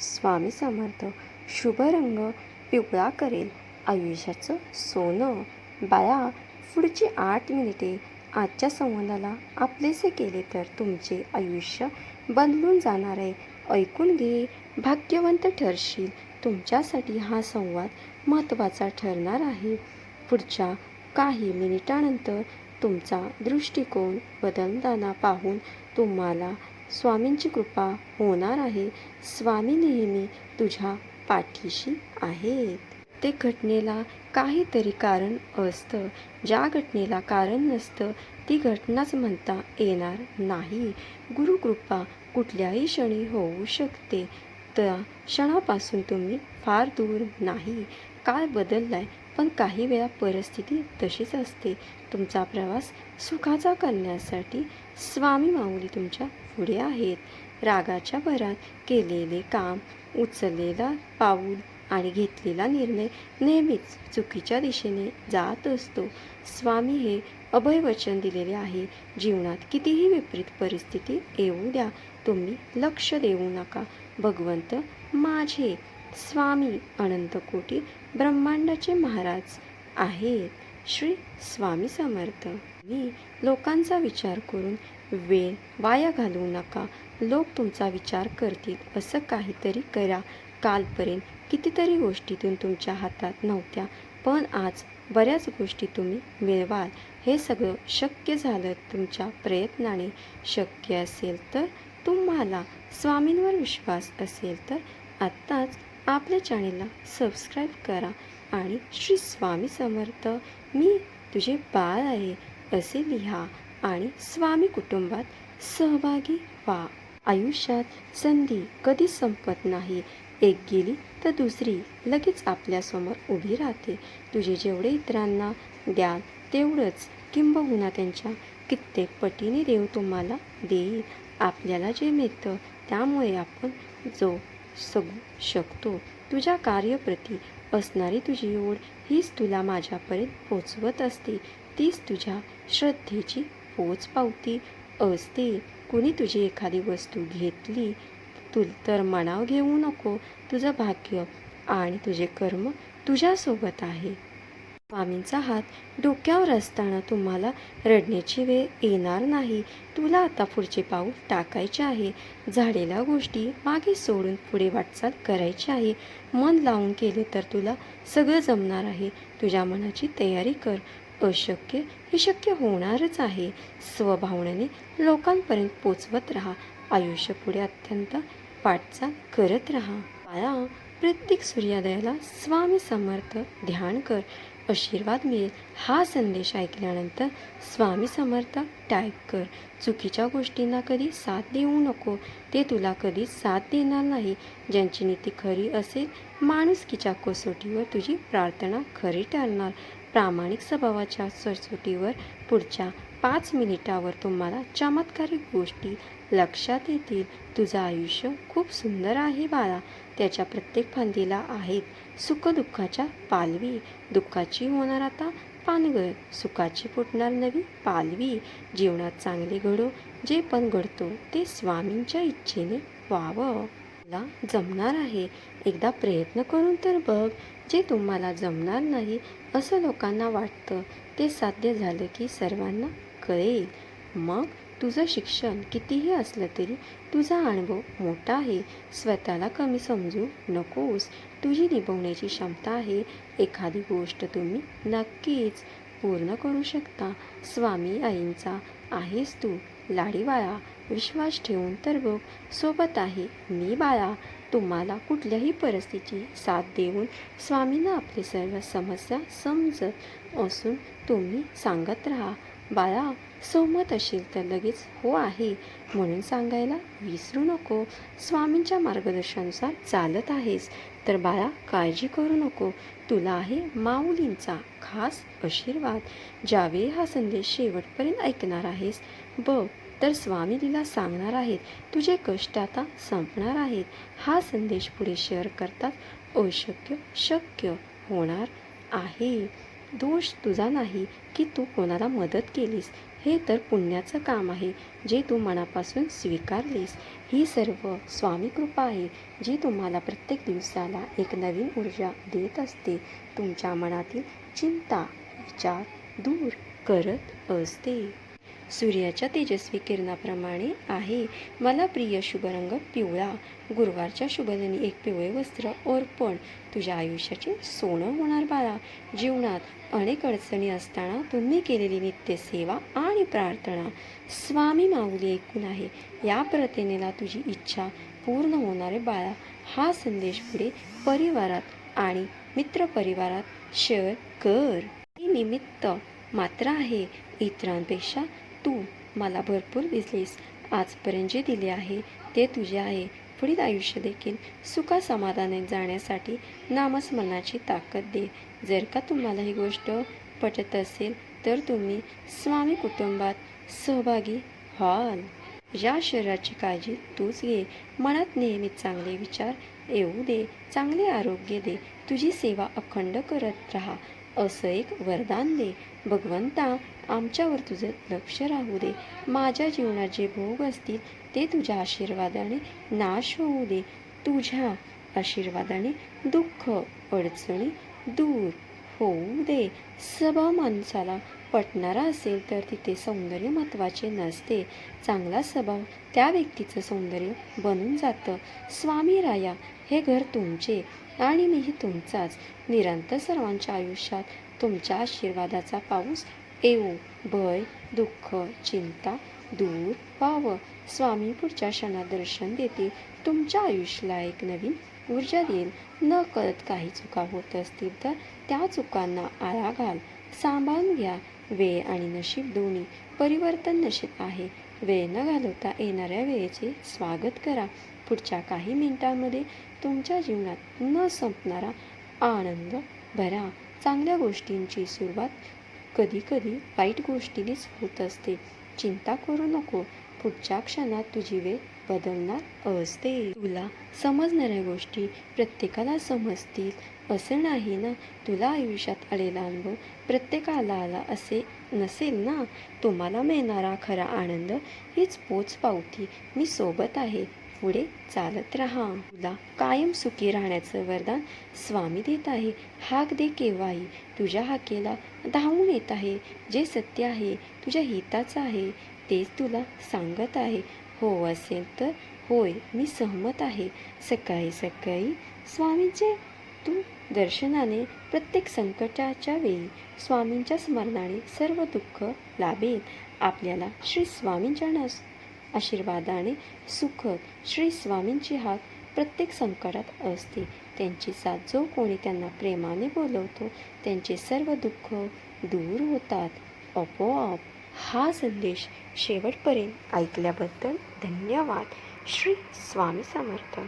स्वामी समर्थ शुभ रंग पिवळा करेल आयुष्याचं सोनं. बाळा पुढची आठ मिनिटे आजच्या संवादाला आपलेसे केले तर तुमचे आयुष्य बदलून जाणार आहे. ऐकून घे भाग्यवंत ठरशील. तुमच्यासाठी हा संवाद महत्त्वाचा ठरणार आहे. पुढच्या काही मिनिटानंतर तुमचा दृष्टिकोन बदलताना पाहून तुम्हाला स्वामींची कृपा होणार आहे. स्वामी नेहमी तुझ्या पाठीशी आहेत. ते घटनेला काहीतरी कारण असतं. ज्या घटनेला कारण नसतं ती घटनाच म्हणता येणार नाही. गुरुकृपा कुठल्याही क्षणी होऊ शकते. त्या क्षणापासून तुम्ही फार दूर नाही. काळ आहे पण काही वेळा परिस्थिती तशीच असते. तुमचा प्रवास सुखाचा करण्यासाठी स्वामी माऊली तुमच्यापुढे आहेत. रागाच्या भरात केलेले काम उचललेला पाऊल आणि घेतलेला निर्णय नेहमीच चुकीच्या दिशेने जात असतो. स्वामी हे अभय वचन दिलेले आहे. जीवनात कितीही विपरीत परिस्थिती येऊ द्या तुम्ही लक्ष देऊ नका. भगवंत माझे स्वामी अनंतकोटी ब्रह्मांडाचे महाराज आहेत. श्री स्वामी समर्थ. मी लोकांचा विचार करून वेळ वाया घालवू नका. लोक तुमचा विचार करतील. असं काहीतरी करा. कालपर्यंत कितीतरी गोष्टीतून तुमच्या हातात नव्हत्या पण आज बऱ्याच गोष्टी तुम्ही मिळवाल. हे सगळं शक्य झालं तुमच्या प्रयत्नाने. शक्य असेल तर तुम्हाला स्वामींवर विश्वास असेल तर आत्ताच आपल्या चॅनेलला सबस्क्राईब करा आणि श्री स्वामी समर्थ मी तुझे बाळ आहे असे लिहा आणि स्वामी कुटुंबात सहभागी व्हा. आयुष्यात संधी कधीच संपत नाही. एक गेली तर दुसरी लगेच आपल्यासमोर उभी राहते. तुझे जेवढे इतरांना द्याल तेवढंच किंबहुना त्यांच्या कित्येक पटीने देव तुम्हाला देईल. आपल्याला जे मिळतं त्यामुळे आपण जो सगू शकतो. तुझ्या कार्यप्रती असणारी तुझी ओढ हीच तुला माझ्यापर्यंत पोचवत असते. तीच तुझ्या श्रद्धेची पोच पावती असते. कुणी तुझी एखादी वस्तू घेतली तू तर मनाव घेऊ नको. तुझं भाग्य आणि तुझे कर्म तुझ्यासोबत आहे. स्वामींचा हात डोक्यावर असताना तुम्हाला रडण्याची वेळ येणार नाही. तुला आता पुढचे पाऊल टाकायचे आहे. झालेल्या गोष्टी मागे सोडून पुढे वाटचाल करायची आहे. मन लावून केले तर तुला सगळं जमणार आहे. तुझ्या मनाची तयारी कर. अशक्य हे शक्य होणारच आहे. स्वभावनेने लोकांपर्यंत पोचवत राहा. आयुष्य पुढे अत्यंत वाटचाल करत राहा. बाळा प्रत्येक सूर्योदयाला स्वामी समर्थ ध्यान कर. आशीर्वाद मिळेल. हा संदेश ऐकल्यानंतर स्वामी समर्थ टाईप कर. चुकीच्या गोष्टींना कधी साथ देऊ नको. ते तुला कधी साथ देणार नाही. ज्यांची नीती खरी असेल माणुसकीच्या कसोटीवर तुझी प्रार्थना खरी ठरणार. प्रामाणिक स्वभावाच्या सरसोटीवर पुढच्या पाच मिनिटावर तुम्हाला चमत्कारिक गोष्टी लक्षात येतील. तुझं आयुष्य खूप सुंदर आहे बाळा. त्याच्या प्रत्येक फांदीला आहेत सुखदुःखाच्या पालवी. दुःखाची होणार आता पानगळ. सुखाची फुटणार नवी पालवी. जीवनात चांगले घडो. जे पण घडतो ते स्वामींच्या इच्छेने व्हावं. तुला जमणार आहे. एकदा प्रयत्न करून तर बघ. जे तुम्हाला जमणार नाही असं लोकांना वाटतं ते साध्य झालं की सर्वांना कळेल. मग तुझं शिक्षण कितीही असलं तरी तुझा अनुभव मोठा आहे. स्वतःला कमी समजू नकोस. तुझी निभवण्याची क्षमता आहे. एखादी गोष्ट तुम्ही नक्कीच पूर्ण करू शकता. स्वामी आईंचा आहेस तू. लाडी बाळा विश्वास ठेवून तर बघ सोबत आहे मी बाळा. तुम्हाला कुठल्याही परिस्थितीची साथ देऊन स्वामींना आपली सर्व समस्या समजत असून तुम्ही सांगत राहा. बाळा सोमत असेल तर लगेच हो आहे. म्हणून सांगायला विसरू नको. स्वामींच्या मार्गदर्शनानुसार चालत आहेस. तर बाळा काळजी करू नको. तुला आहे माऊलींचा खास आशीर्वाद. ज्यावेळी हा संदेश शेवटपर्यंत ऐकणार आहेस बघ तर स्वामी तिला सांगणार आहेत तुझे कष्ट आता संपणार आहेत. हा संदेश पुढे शेअर करतात अशक्य शक्य होणार आहे. दोष तुझा नाही की तू कोणाला मदत केलीस. हे तर पुण्याचं काम आहे जे तू मनापासून स्वीकारलीस. ही सर्व स्वामी कृपा आहे जी तुम्हाला प्रत्येक दिवसाला एक नवीन ऊर्जा देत असते. तुमच्या मनातील चिंता विचार दूर करत असते. सूर्याच्या तेजस्वी किरणाप्रमाणे आहे. मला प्रिय शुभ रंग पिवळा. गुरुवारच्या शुभदिनी एक पिवळे वस्त्र अर्पण. तुझ्या आयुष्याचे सोनं होणार बाळा. जीवनात अनेक अडचणी असताना तुम्ही केलेली नित्यसेवा आणि प्रार्थना स्वामी माऊली ऐकून आहे. या प्रतिनेला तुझी इच्छा पूर्ण होणारे बाळा. हा संदेश पुढे परिवारात आणि मित्रपरिवारात शेअर कर. निमित्त मात्र आहे. इतरांपेक्षा तू मला भरपूर दिसलीस. आजपर्यंत जे दिले आहे ते तुझे आहे. पुढील आयुष्य देखील सुखासमाधाने जाण्यासाठी नामस्मरणाची ताकद दे. जर का तुम्हाला ही गोष्ट पटत असेल तर तुम्ही स्वामी कुटुंबात सहभागी व्हाल. या शरीराची काळजी तूच घे. मनात नेहमी चांगले विचार येऊ दे. चांगले आरोग्य दे. तुझी सेवा अखंड करत राहा. असं एक वरदान दे. भगवंता आमच्यावर तुझं लक्ष राहू दे. माझ्या जीवनात जे भोग असतील ते तुझ्या आशीर्वादाने नाश होऊ दे. तुझ्या आशीर्वादाने दुःख अडचणी दूर होऊ दे. सभा माणसाला पटणारा असेल तर तिथे सौंदर्य महत्त्वाचे नसते. चांगला स्वभाव त्या व्यक्तीचं सौंदर्य बनून जातं. स्वामी राया हे घर तुमचे आणि मीही तुमचाच. निरंतर सर्वांच्या आयुष्यात तुमच्या आशीर्वादाचा पाऊस येऊ. भय दुःख चिंता दूर व्हावं. स्वामी पुढच्या क्षणात दर्शन देतील. तुमच्या आयुष्याला एक नवीन ऊर्जा देईल. न कळत काही चुका होत असतील तर त्या चुकांना आळा घाल. सांभाळून घ्या. वेळ आणि नशीब दोन्ही परिवर्तन नशीब आहे. वेळ न घालवता येणाऱ्या वेळेचे स्वागत करा. पुढच्या काही मिनिटांमध्ये तुमच्या जीवनात न संपणारा आनंद भरा. चांगल्या गोष्टींची सुरुवात कधीकधी वाईट गोष्टीनेच होत असते. चिंता करू नको. पुढच्या क्षणात तुझी वेळ बदलणार असते. तुला समजणाऱ्या गोष्टी प्रत्येकाला समजतील. असं नाही ना? तुला आयुष्यात आलेला अनुभव प्रत्येकाला आला असे नसेल ना? तुम्हाला मिळणारा खरा आनंद हीच पोच पावती मी सोबत आहे. पुढे चालत राहा. तुला कायम सुखी राहण्याचं वरदान स्वामी देत आहे. हाक दे केव्हाही. तुझ्या हाकेला धावून येत आहे. जे सत्य आहे तुझ्या हिताचं आहे. तेच तुला सांगत आहे. हो असेल तर होय मी सहमत आहे. सकाळी सकाळी स्वामींचे तू दर्शनाने प्रत्येक संकटाच्या वेळी स्वामींच्या स्मरणाने सर्व दुःख लाभेल आपल्याला श्री स्वामींच्या नसतो आशीर्वादाने सुखद श्री स्वामींची हात प्रत्येक संकटात असते. त्यांची साथ जो कोणी त्यांना प्रेमाने बोलवतो त्यांचे सर्व दुःख दूर होतात. आपोआप हा संदेश शेवटपर्यंत ऐकल्याबद्दल धन्यवाद. श्री स्वामी समर्थ.